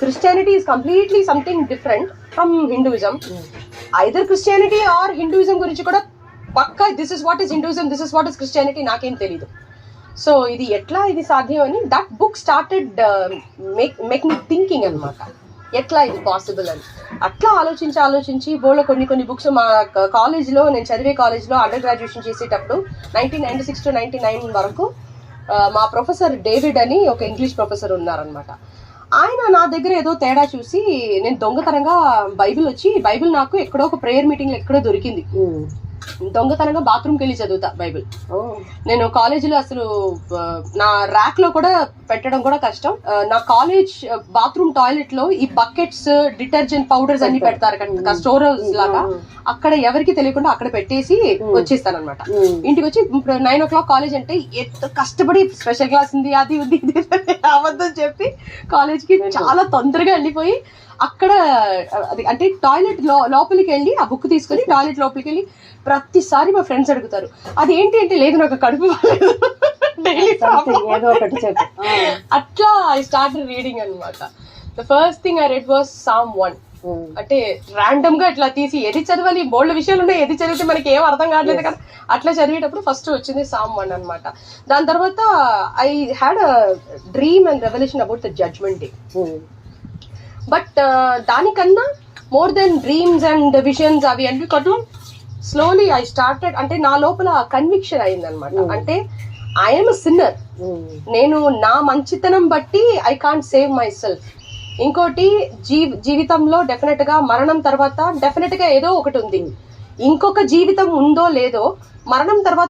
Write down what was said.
Christianity is completely something different from Hinduism either Christianity or Hinduism గురించి కూడా పక్కా this is what is Hinduism this is what is Christianity నాకేం తెలీదు. So ఇది ఎట్లా ఇది సాధ్యం అని that book started make make me thinking అనమాట ఎట్లా ఇది పాసిబుల్ అని. అట్లా ఆలోచించి ఆలోచించి బోర్లో కొన్ని కొన్ని బుక్స్ మా కాలేజ్లో నేను చదివే కాలేజ్లో అండర్ గ్రాడ్యుయేషన్ చేసేటప్పుడు nineteen ninety six to ninety nine వరకు uh, మా ప్రొఫెసర్ డేవిడ్ అని ఒక ఇంగ్లీష్ ప్రొఫెసర్ ఉన్నారనమాట ఆయన నా దగ్గర ఏదో తేడా చూసి నేను దొంగతనంగా బైబిల్ వచ్చి బైబిల్ నాకు ఎక్కడో ఒక ప్రేయర్ మీటింగ్ ఎక్కడో దొరికింది. దొంగతనంగా బాత్రూమ్కి వెళ్ళి చదువుతా బైబిల్. ఓ. నేను కాలేజీలో అసలు నా ర్యాక్లో కూడా పెట్టడం కూడా కష్టం. నా కాలేజ్ బాత్రూమ్ టాయిలెట్లో ఈ బకెట్స్ డిటర్జెంట్ పౌడర్స్ అన్ని పెడతారు. కదా స్టోర్ హౌస్ లాగా. అక్కడ ఎవరికి తెలియకుండా అక్కడ పెట్టేసి వచ్చేస్తాను అనమాట ఇంటికి వచ్చి ఇప్పుడు నైన్ ఓ క్లాక్ కాలేజ్ అంటే ఎంత కష్టపడి స్పెషల్ క్లాస్ ఉంది అది ఉంది అబద్ధం చెప్పి కాలేజ్కి చాలా తొందరగా వెళ్ళిపోయి అక్కడ అది అంటే టాయిలెట్ లోపలికి వెళ్ళి ఆ బుక్ తీసుకొని టాయిలెట్ లోపలికి వెళ్ళి ప్రతిసారి మా ఫ్రెండ్స్ అడుగుతారు. అది ఏంటి అంటే లేదు నాకు కడుపు డైలీ ఏదో ఒకటి చెప్పు. అట్లా ఐ స్టార్ట్ రీడింగ్ అన్నమాట. The first thing I read was someone. అంటే ర్యాండమ్గా ఇట్లా తీసి ఎది చదవాలి బోల్డ్ విషయాలు ఉన్నాయి ఎది చదివితే మనకి ఏం అర్థం కావట్లేదు కదా. అట్లా చదివేటప్పుడు ఫస్ట్ వచ్చింది సామ్ వన్ అన్నమాట. దాని తర్వాత I had a dream and revolution about the judgment day. But దానికన్నా more then dreams and visions అవి అన్ని కొట్టు స్లోలీ ఐ స్టార్టెడ్ అంటే నా లోపల కన్విక్షన్ అయిందనమాట అంటే ఐఎమ్ సిన్నర్ ఉమ్. నేను నా మంచితనం బట్టి I can't save myself ఇంకోటి జీ జీవితంలో డెఫినెట్గా మరణం తర్వాత డెఫినెట్గా ఏదో ఒకటి ఉంది. ఇంకొక జీవితం ఉందో లేదో మరణం తర్వాత